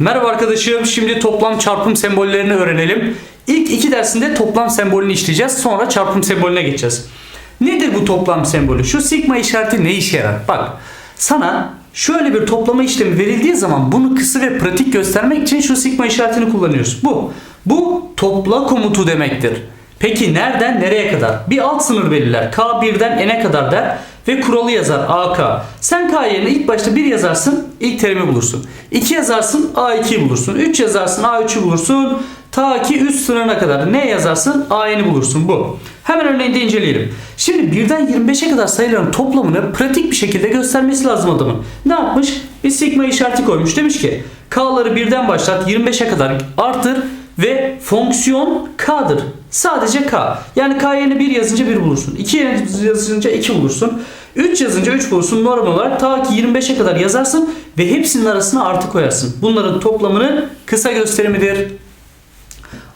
Merhaba arkadaşım. Şimdi toplam çarpım sembollerini öğrenelim. İlk iki dersinde toplam sembolünü işleyeceğiz. Sonra çarpım sembolüne geçeceğiz. Nedir bu toplam sembolü? Şu sigma işareti ne işe yarar? Bak sana şöyle bir toplama işlemi verildiği zaman bunu kısa ve pratik göstermek için şu sigma işaretini kullanıyoruz. Bu. Bu topla komutu demektir. Peki nereden nereye kadar? Bir alt sınır belirler. K birden n'e kadar der ve kuralı yazar AK. Sen K yerine ilk başta 1 yazarsın, ilk terimi bulursun. 2 yazarsın, A2'yi bulursun. 3 yazarsın, A3'ü bulursun. Ta ki üst sınırına kadar ne yazarsın? A'ni bulursun bu. Hemen örneğinde inceleyelim. Şimdi 1'den 25'e kadar sayıların toplamını pratik bir şekilde göstermesi lazım adamın. Ne yapmış? Bir sigma işareti koymuş. Demiş ki K'ları 1'den başlat 25'e kadar artır ve fonksiyon K'dır. Sadece K. Yani K yerine 1 yazınca 1 bulursun. 2 yerine yazınca 2 bulursun. 3 yazınca 3 bulursun normal olarak. Ta ki 25'e kadar yazarsın ve hepsinin arasına artı koyarsın. Bunların toplamının kısa gösterimidir.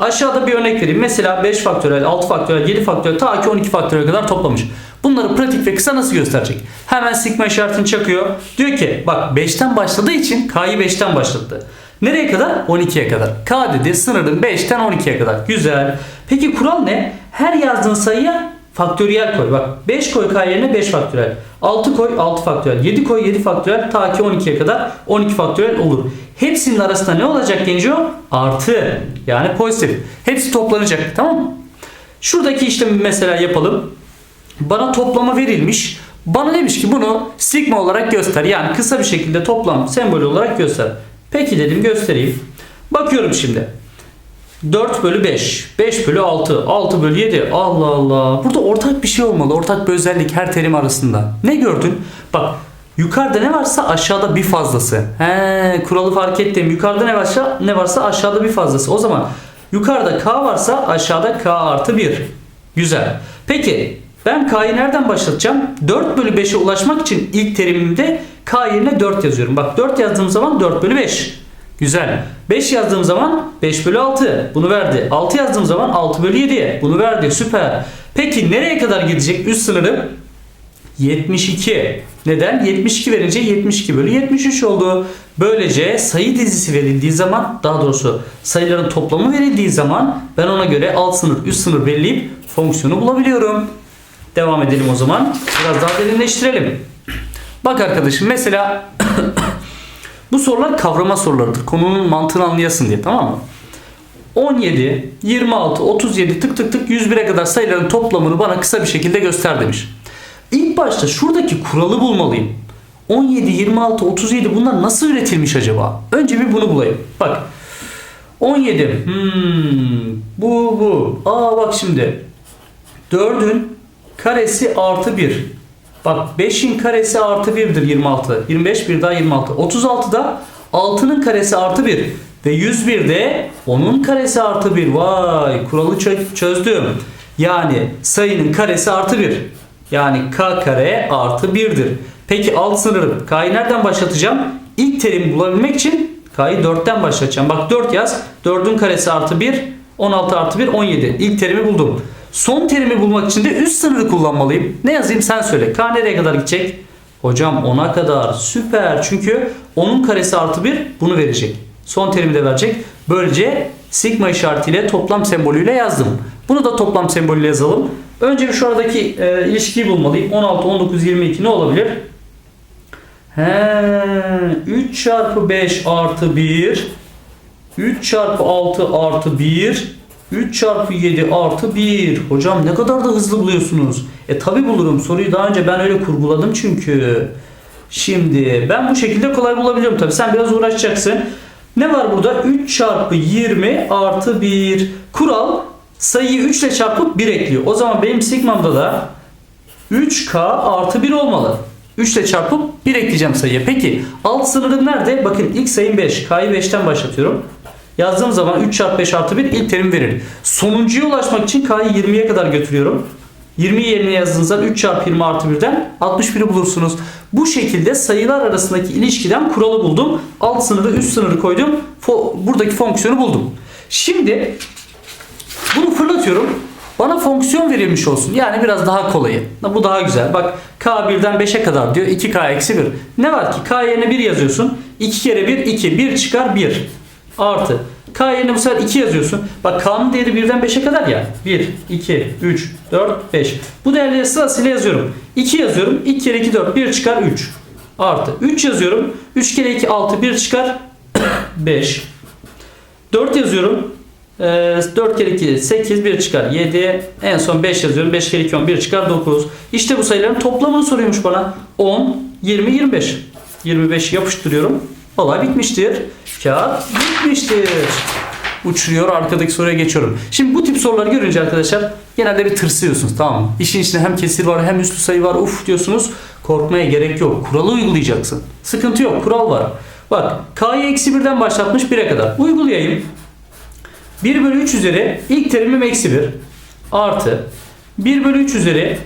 Aşağıda bir örnek vereyim. Mesela 5 faktöriyel, 6 faktöriyel, 7 faktöriyel ta ki 12 faktöriyel kadar toplamış. Bunları pratik ve kısa nasıl gösterecek? Hemen sigma işaretini çakıyor. Diyor ki bak 5'ten başladığı için K'yı 5'ten başlattı. Nereye kadar? 12'ye kadar. K dedi sınırın 5'ten 12'ye kadar. Güzel. Peki kural ne? Her yazdığın sayıya faktöriyel koy. Bak 5 koy K yerine 5 faktöriyel. 6 koy 6 faktöriyel. 7 koy 7 faktöriyel. Ta ki 12'ye kadar 12 faktöriyel olur. Hepsinin arasında ne olacak Genco? Artı. Yani pozitif. Hepsi toplanacak. Tamam? Şuradaki işlemi mesela yapalım. Bana toplama verilmiş. Bana demiş ki bunu sigma olarak göster. Yani kısa bir şekilde toplam sembolü olarak göster. Peki dedim göstereyim. Bakıyorum şimdi. 4 bölü 5. 5 bölü 6. 6 bölü 7. Allah Allah. Burada ortak bir şey olmalı. Ortak bir özellik her terim arasında. Ne gördün? Bak yukarıda ne varsa aşağıda bir fazlası. He, kuralı fark ettim. Yukarıda ne varsa ne varsa aşağıda bir fazlası. O zaman yukarıda k varsa aşağıda k artı 1. Güzel. Peki ben k'yı nereden başlatacağım? 4 bölü 5'e ulaşmak için ilk terimimde k yerine 4 yazıyorum. Bak 4 yazdığım zaman 4 bölü 5. Güzel. 5 yazdığım zaman 5 bölü 6. Bunu verdi. 6 yazdığım zaman 6 bölü 7. Bunu verdi. Süper. Peki nereye kadar gidecek üst sınırı? 72. Neden? 72 verince 72 bölü 73 oldu. Böylece sayı dizisi verildiği zaman daha doğrusu sayıların toplamı verildiği zaman ben ona göre alt sınır üst sınır belirleyip fonksiyonu bulabiliyorum. Devam edelim o zaman. Biraz daha derinleştirelim. Bak arkadaşım mesela bu sorular kavrama sorularıdır. Konunun mantığını anlayasın diye tamam mı? 17, 26, 37 tık tık tık 101'e kadar sayıların toplamını bana kısa bir şekilde göster demiş. İlk başta şuradaki kuralı bulmalıyım. 17, 26, 37 bunlar nasıl üretilmiş acaba? Önce bir bunu bulayım. Bak. 17. Hmm, bu bu. Aa bak şimdi. 4'ün karesi artı 1. Bak 5'in karesi artı 1'dir 26. 25 bir daha 26. 36'da 6'nın karesi artı 1. Ve 101'de 10'un karesi artı 1. Vay kuralı çö- çözdüm. Yani sayının karesi artı 1. Yani k kare artı 1'dir. Peki alt sınırım. K'yı nereden başlatacağım? İlk terimi bulabilmek için k'yı 4'ten başlatacağım. Bak 4 yaz. 4'ün karesi artı 1. 16 artı 1 17. İlk terimi buldum. Son terimi bulmak için de üst sınırı kullanmalıyım. Ne yazayım sen söyle. K nereye kadar gidecek? Hocam 10'a kadar. Süper. Çünkü 10'un karesi artı 1 bunu verecek. Son terimi de verecek. Böylece sigma işaretiyle toplam sembolüyle yazdım. Bunu da toplam sembolüyle yazalım. Önce bir şu aradaki e, ilişkiyi bulmalıyım. 16, 19, 22 ne olabilir? He, 3 çarpı 5 artı 1 3 çarpı 6 artı 1 3 çarpı 7 artı 1 Hocam ne kadar da hızlı buluyorsunuz. E tabi bulurum. Soruyu daha önce ben öyle kurguladım çünkü. Şimdi ben bu şekilde kolay bulabiliyorum tabi. Sen biraz uğraşacaksın. Ne var burada? 3 çarpı 20 artı 1. Kural sayıyı 3 ile çarpıp 1 ekliyor. O zaman benim sigmamda da 3k artı 1 olmalı. 3 ile çarpıp 1 ekleyeceğim sayıya. Peki alt sınırım nerede? Bakın ilk sayım 5. K'yı 5'ten başlatıyorum. Yazdığım zaman 3 çarpı 5 artı 1 ilk terim verir. Sonuncuya ulaşmak için K'yı 20'ye kadar götürüyorum. 20 yerine yazdığınızda 3 çarpı 20 artı 1'den 61'i bulursunuz. Bu şekilde sayılar arasındaki ilişkiden kuralı buldum. Alt sınırı üst sınırı koydum. Fo- buradaki fonksiyonu buldum. Şimdi bunu fırlatıyorum. Bana fonksiyon verilmiş olsun. Yani biraz daha kolayı. Bu daha güzel. Bak k 1'den 5'e kadar diyor. 2k eksi 1. Ne var ki? k yerine 1 yazıyorsun. 2 kere 1 2. 1 çıkar 1. Artı. K yerine bu sefer 2 yazıyorsun. Bak K'nın değeri 1'den 5'e kadar ya. 1, 2, 3, 4, 5. Bu değerleri sırasıyla yazıyorum. 2 yazıyorum. 2 kere 2 4. 1 çıkar 3. Artı. 3 yazıyorum. 3 kere 2 6. 1 çıkar 5. 4 yazıyorum. Ee, 4 kere 2 8 1 çıkar 7 en son 5 yazıyorum 5 kere 2 10 1 çıkar 9 İşte bu sayıların toplamını soruyormuş bana 10 20 25 25 yapıştırıyorum olay bitmiştir. Kağıt bitmiştir. Uçuruyor arkadaki soruya geçiyorum. Şimdi bu tip soruları görünce arkadaşlar genelde bir tırsıyorsunuz tamam mı? İşin içinde hem kesir var hem üslü sayı var uf diyorsunuz. Korkmaya gerek yok. Kuralı uygulayacaksın. Sıkıntı yok kural var. Bak k'yı eksi 1'den başlatmış 1'e kadar. Uygulayayım. 1 bölü 3 üzeri ilk terimim eksi 1 artı. 1 bölü 3 üzeri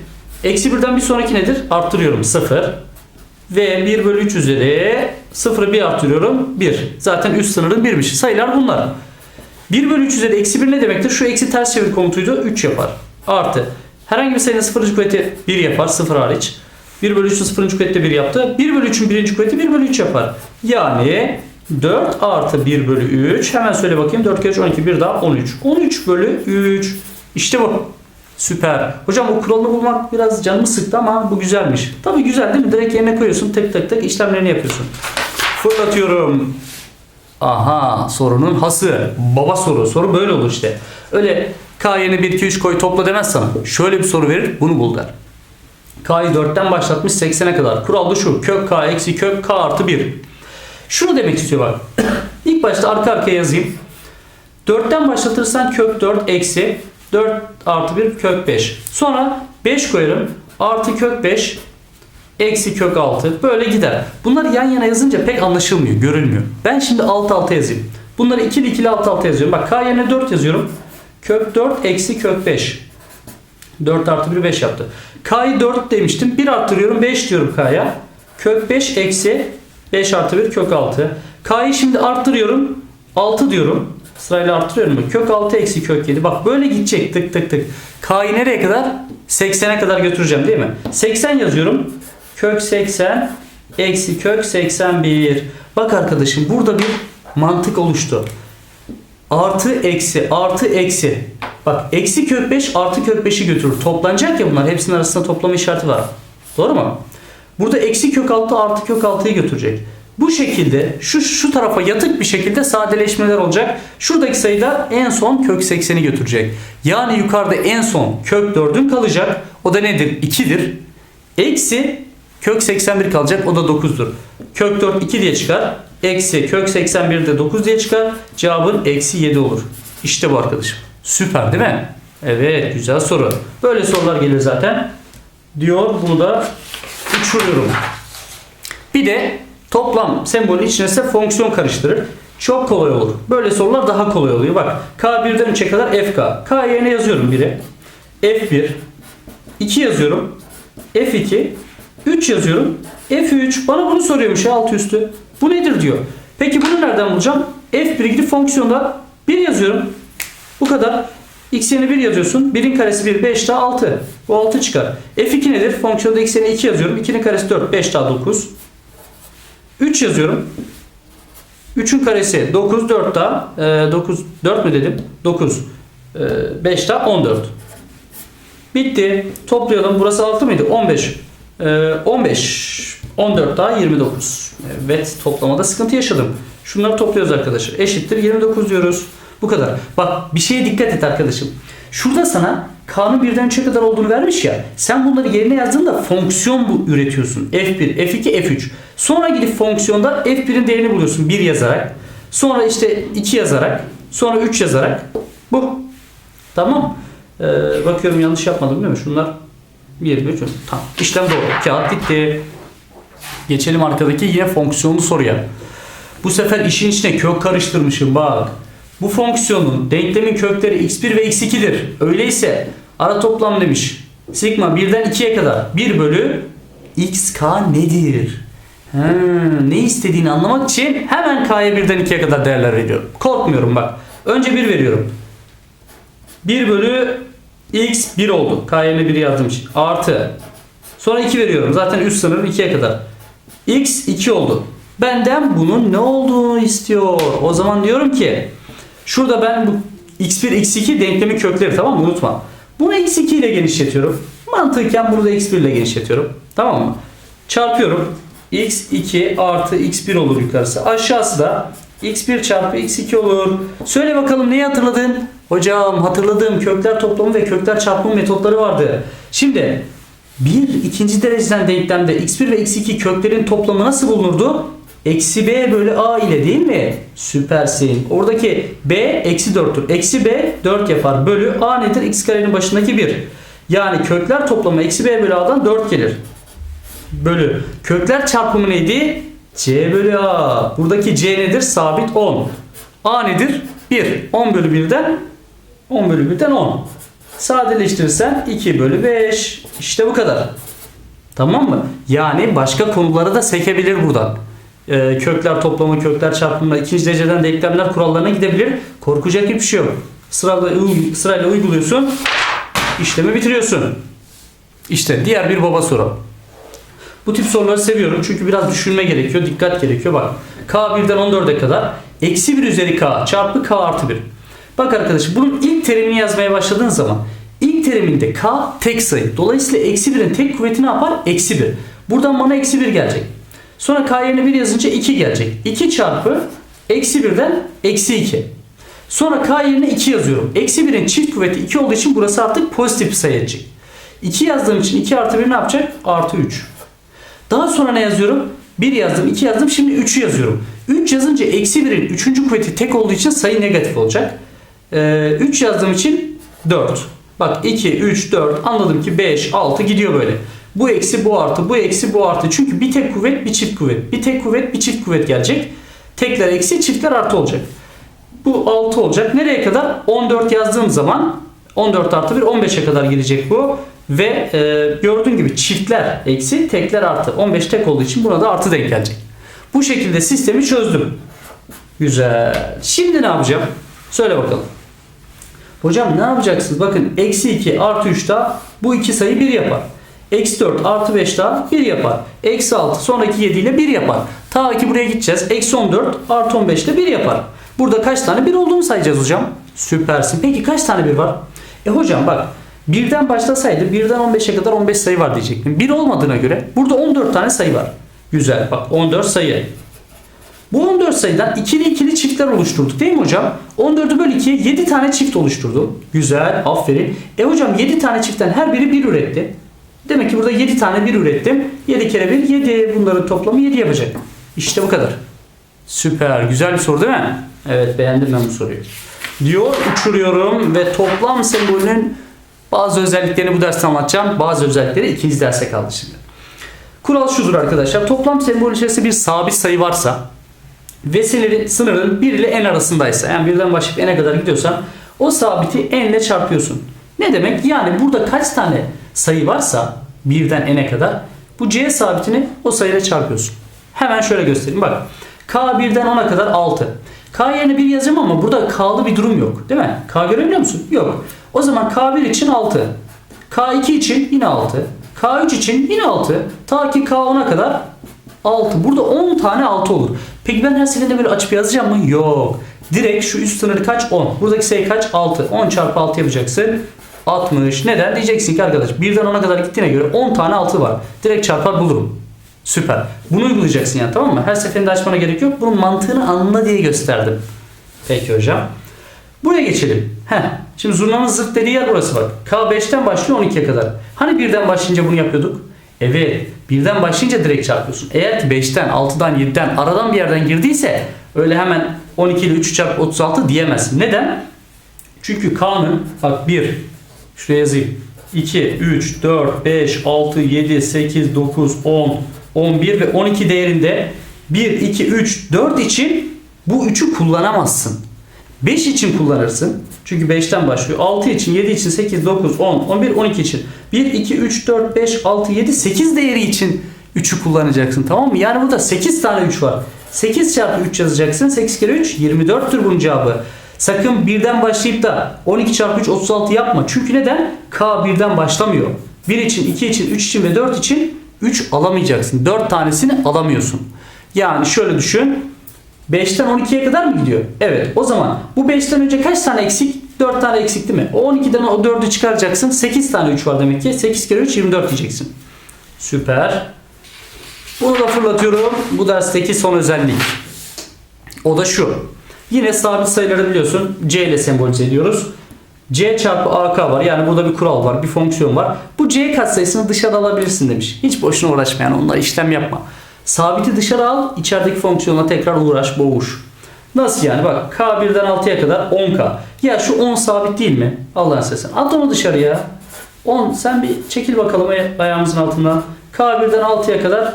eksi 1'den bir sonraki nedir? Arttırıyorum 0 ve 1 bölü 3 üzeri 0'ı 1 artırıyorum 1. Zaten üst sınırım 1'miş. Sayılar bunlar. 1 bölü 3 üzeri eksi 1 ne demektir? Şu eksi ters çevir komutuydu 3 yapar. Artı herhangi bir sayının sıfırıncı kuvveti 1 yapar 0 hariç. 1 bölü 3'ün sıfırıncı kuvveti de 1 yaptı. 1 bölü 3'ün birinci kuvveti 1 bölü 3 yapar. Yani 4 artı 1 bölü 3. Hemen söyle bakayım. 4 kere 3 12 bir daha 13. 13 bölü 3. İşte bu. Süper. Hocam o kuralını bulmak biraz canımı sıktı ama bu güzelmiş. Tabii güzel değil mi? Direkt yerine koyuyorsun. Tek tek tek işlemlerini yapıyorsun. Fırlatıyorum. Aha sorunun hası. Baba soru. Soru böyle olur işte. Öyle K yerine 1 2 3 koy topla demez sana. Şöyle bir soru verir. Bunu bul der. K'yı 4'ten başlatmış 80'e kadar. Kural da şu. Kök K eksi kök K artı 1. Şunu demek istiyor bak. İlk başta arka arkaya yazayım. 4'ten başlatırsan kök 4 eksi 4 artı 1 kök 5. Sonra 5 koyarım. Artı kök 5 eksi kök 6. Böyle gider. Bunları yan yana yazınca pek anlaşılmıyor. Görülmüyor. Ben şimdi alt alta yazayım. Bunları ikili ikili alt alta yazıyorum. Bak k yerine 4 yazıyorum. Kök 4 eksi kök 5. 4 artı 1 5 yaptı. K'yı 4 demiştim. 1 arttırıyorum 5 diyorum K'ya. Kök 5 eksi 5 artı 1 kök 6. K'yı şimdi arttırıyorum. 6 diyorum. Sırayla arttırıyorum. mu? Kök 6 eksi kök 7. Bak böyle gidecek tık tık tık. K'yı nereye kadar? 80'e kadar götüreceğim değil mi? 80 yazıyorum. Kök 80 eksi kök 81. Bak arkadaşım burada bir mantık oluştu. Artı eksi artı eksi. Bak eksi kök 5 artı kök 5'i götürür. Toplanacak ya bunlar. Hepsinin arasında toplama işareti var. Doğru mu? Burada eksi kök 6 artı kök 6'yı götürecek. Bu şekilde şu şu tarafa yatık bir şekilde sadeleşmeler olacak. Şuradaki sayıda en son kök 80'i götürecek. Yani yukarıda en son kök 4'ün kalacak. O da nedir? 2'dir. Eksi kök 81 kalacak. O da 9'dur. Kök 4 2 diye çıkar. Eksi kök 81 de 9 diye çıkar. Cevabın eksi 7 olur. İşte bu arkadaşım. Süper değil mi? Evet güzel soru. Böyle sorular gelir zaten. Diyor bunu da uçuruyorum. Bir de toplam sembolün içine ise fonksiyon karıştırır. Çok kolay olur. Böyle sorular daha kolay oluyor. Bak K1'den 3'e kadar FK. K yerine yazıyorum biri. F1. 2 yazıyorum. F2. 3 yazıyorum. F3. Bana bunu soruyormuş ya altı üstü. Bu nedir diyor. Peki bunu nereden bulacağım? F1 ilgili fonksiyonda 1 yazıyorum. Bu kadar. X yerine 1 yazıyorsun. 1'in karesi 1, 5 daha 6. Bu 6 çıkar. F2 nedir? Fonksiyonda x yerine 2 yazıyorum. 2'nin karesi 4, 5 daha 9. 3 yazıyorum. 3'ün karesi 9, 4 daha. E, 9, 4 mü dedim? 9. E, 5 daha 14. Bitti. Toplayalım. Burası 6 mıydı? 15. E, 15. 14 daha 29. Evet toplamada sıkıntı yaşadım. Şunları topluyoruz arkadaşlar. Eşittir 29 diyoruz. Bu kadar. Bak bir şeye dikkat et arkadaşım. Şurada sana K'nın birden 3'e kadar olduğunu vermiş ya. Sen bunları yerine yazdığında fonksiyon bu üretiyorsun. F1, F2, F3. Sonra gidip fonksiyonda F1'in değerini buluyorsun 1 yazarak. Sonra işte 2 yazarak. Sonra 3 yazarak. Bu. Tamam. Ee, bakıyorum yanlış yapmadım değil mi? Şunlar 1, 3, Tamam. İşlem doğru. Kağıt gitti. Geçelim arkadaki yine fonksiyonlu soruya. Bu sefer işin içine kök karıştırmışım bak. Bu fonksiyonun denklemin kökleri x1 ve x2'dir. Öyleyse ara toplam demiş. Sigma 1'den 2'ye kadar 1 bölü xk nedir? Ha, ne istediğini anlamak için hemen k'ya 1'den 2'ye kadar değerler veriyorum. Korkmuyorum bak. Önce 1 veriyorum. 1 bölü x 1 oldu. K yerine 1 yazdım. Artı. Sonra 2 veriyorum. Zaten üst sınır 2'ye kadar. x 2 oldu. Benden bunun ne olduğunu istiyor. O zaman diyorum ki şurada ben bu x1 x2 denklemi kökleri tamam mı? Unutma. Bunu x2 ile genişletiyorum. Mantıken bunu da x1 ile genişletiyorum. Tamam mı? Çarpıyorum. x2 artı x1 olur yukarısı. Aşağısı da x1 çarpı x2 olur. Söyle bakalım neyi hatırladın? Hocam hatırladığım kökler toplamı ve kökler çarpımı metotları vardı. Şimdi bir ikinci dereceden denklemde x1 ve x2 köklerin toplamı nasıl bulunurdu? Eksi b bölü a ile değil mi? Süpersin. Oradaki b eksi 4'tür. Eksi b 4 yapar. Bölü a nedir? x karenin başındaki 1. Yani kökler toplamı eksi b bölü a'dan 4 gelir. Bölü. Kökler çarpımı neydi? c bölü a. Buradaki c nedir? Sabit 10. a nedir? 1. 10 bölü 1'den 10 bölü 1'den 10. Sadeleştirirsen 2 bölü 5. İşte bu kadar. Tamam mı? Yani başka konulara da sekebilir buradan. Ee, kökler toplamı, kökler çarpımı, ikinci dereceden denklemler kurallarına gidebilir. Korkacak hiçbir şey yok. Sırayla, sırayla uyguluyorsun. işlemi bitiriyorsun. İşte diğer bir baba soru. Bu tip soruları seviyorum çünkü biraz düşünme gerekiyor, dikkat gerekiyor. Bak k 1'den 14'e kadar eksi 1 üzeri k çarpı k artı 1. Bak arkadaşım bunun ilk terimini yazmaya başladığın zaman ilk teriminde k tek sayı. Dolayısıyla eksi 1'in tek kuvveti ne yapar? Eksi 1. Buradan bana eksi 1 gelecek. Sonra k yerine 1 yazınca 2 gelecek. 2 çarpı eksi 1'den eksi 2. Sonra k yerine 2 yazıyorum. Eksi 1'in çift kuvveti 2 olduğu için burası artık pozitif bir sayı edecek. 2 yazdığım için 2 artı 1 ne yapacak? Artı 3. Daha sonra ne yazıyorum? 1 yazdım, 2 yazdım, şimdi 3'ü yazıyorum. 3 yazınca eksi 1'in 3. kuvveti tek olduğu için sayı negatif olacak. Ee, 3 yazdığım için 4. Bak 2, 3, 4 anladım ki 5, 6 gidiyor böyle. Bu eksi bu artı, bu eksi bu artı. Çünkü bir tek kuvvet bir çift kuvvet. Bir tek kuvvet bir çift kuvvet gelecek. Tekler eksi, çiftler artı olacak. Bu 6 olacak. Nereye kadar? 14 yazdığım zaman 14 artı 1 15'e kadar gidecek bu. Ve e, gördüğün gibi çiftler eksi, tekler artı. 15 tek olduğu için burada artı denk gelecek. Bu şekilde sistemi çözdüm. Güzel. Şimdi ne yapacağım? Söyle bakalım. Hocam ne yapacaksınız? Bakın eksi 2 artı 3 daha bu iki sayı 1 yapar. Eksi 4 artı 5 daha 1 yapar. Eksi 6 sonraki 7 ile 1 yapar. Ta ki buraya gideceğiz. Eksi 14 artı 15 ile 1 yapar. Burada kaç tane 1 olduğunu sayacağız hocam. Süpersin. Peki kaç tane 1 var? E hocam bak birden başlasaydı 1'den 15'e kadar 15 sayı var diyecektim. 1 olmadığına göre burada 14 tane sayı var. Güzel bak 14 sayı. Bu 14 sayıdan ikili ikili çiftler oluşturduk değil mi hocam? 14'ü böl 2'ye 7 tane çift oluşturdu. Güzel aferin. E hocam 7 tane çiftten her biri 1 üretti. Demek ki burada 7 tane 1 ürettim. 7 kere 1 7. Bunların toplamı 7 yapacak. İşte bu kadar. Süper. Güzel bir soru değil mi? Evet beğendim ben bu soruyu. Diyor uçuruyorum ve toplam sembolünün bazı özelliklerini bu derste anlatacağım. Bazı özellikleri ikinci derse kaldı şimdi. Kural şudur arkadaşlar. Toplam sembol içerisinde bir sabit sayı varsa ve sınırın, sınırın 1 ile n arasındaysa yani birden başlayıp n'e kadar gidiyorsan o sabiti n ile çarpıyorsun. Ne demek? Yani burada kaç tane sayı varsa birden n'e kadar bu c sabitini o sayıyla çarpıyorsun. Hemen şöyle göstereyim bak. k 1'den 10'a kadar 6. K yerine 1 yazacağım ama burada k'lı bir durum yok. Değil mi? K görebiliyor musun? Yok. O zaman K1 için 6. K2 için yine 6. K3 için yine 6. Ta ki K10'a kadar 6. Burada 10 tane 6 olur. Peki ben her seferinde böyle açıp yazacağım mı? Yok. Direkt şu üst sınırı kaç? 10. Buradaki sayı kaç? 6. 10 çarpı 6 yapacaksın. 60. Neden? Diyeceksin ki arkadaş 1'den 10'a kadar gittiğine göre 10 tane 6 var. Direkt çarpar bulurum. Süper. Bunu uygulayacaksın yani tamam mı? Her seferinde açmana gerek yok. Bunun mantığını anla diye gösterdim. Peki hocam. Buraya geçelim. Heh. Şimdi zurnanın zırt dediği yer burası bak. K5'ten başlıyor 12'ye kadar. Hani birden başlayınca bunu yapıyorduk? Evet. Birden başlayınca direkt çarpıyorsun. Eğer ki 5'ten, 6'dan, 7'den aradan bir yerden girdiyse öyle hemen 12 ile 3 çarpı 36 diyemezsin. Neden? Çünkü K'nın bak 1 şuraya yazayım. 2, 3, 4, 5, 6, 7, 8, 9, 10, 11 ve 12 değerinde 1, 2, 3, 4 için bu 3'ü kullanamazsın. 5 için kullanırsın. Çünkü 5'ten başlıyor. 6 için, 7 için, 8, 9, 10, 11, 12 için. 1, 2, 3, 4, 5, 6, 7, 8 değeri için 3'ü kullanacaksın. Tamam mı? Yani burada 8 tane 3 var. 8 çarpı 3 yazacaksın. 8 kere 3 24'tür bunun cevabı. Sakın birden başlayıp da 12 çarpı 3 36 yapma. Çünkü neden? K birden başlamıyor. 1 için, 2 için, 3 için ve 4 için 3 alamayacaksın. 4 tanesini alamıyorsun. Yani şöyle düşün. 5'ten 12'ye kadar mı gidiyor? Evet. O zaman bu 5'ten önce kaç tane eksik? 4 tane eksik değil mi? O 12'den o 4'ü çıkaracaksın. 8 tane 3 var demek ki. 8 kere 3 24 diyeceksin. Süper. Bunu da fırlatıyorum. Bu dersteki son özellik. O da şu. Yine sabit sayıları biliyorsun C ile sembolize ediyoruz. C çarpı AK var. Yani burada bir kural var. Bir fonksiyon var. Bu C katsayısını dışarı alabilirsin demiş. Hiç boşuna uğraşma yani onunla işlem yapma. Sabiti dışarı al. içerideki fonksiyonla tekrar uğraş boğuş. Nasıl yani? Bak K 1'den 6'ya kadar 10K. Ya şu 10 sabit değil mi? Allah'ın sesini. At onu dışarıya. 10 sen bir çekil bakalım ay- ayağımızın altından. K 1'den 6'ya kadar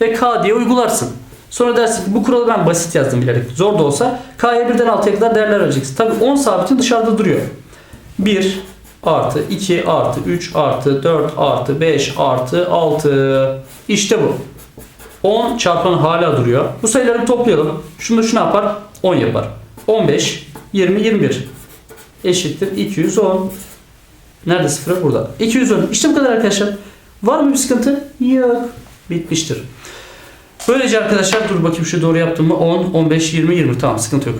ve K diye uygularsın. Sonra dersin ki bu kuralı ben basit yazdım bilerek. Zor da olsa K'ya 1'den 6'ya kadar değerler vereceksin. Tabi 10 sabitin dışarıda duruyor. 1 artı 2 artı 3 artı 4 artı 5 artı 6. İşte bu. 10 çarpan hala duruyor. Bu sayıları toplayalım. Şunu da şu ne yapar? 10 yapar. 15, 20, 21 eşittir 210. Nerede sıfır? Burada. 210. İşte bu kadar arkadaşlar. Var mı bir sıkıntı? Yok. Bitmiştir. Böylece arkadaşlar dur bakayım şu doğru yaptım mı? 10, 15, 20, 20. Tamam sıkıntı yok.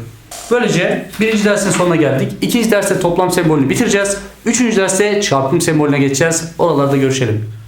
Böylece birinci dersin sonuna geldik. İkinci derste toplam sembolünü bitireceğiz. Üçüncü derste çarpım sembolüne geçeceğiz. Oralarda görüşelim.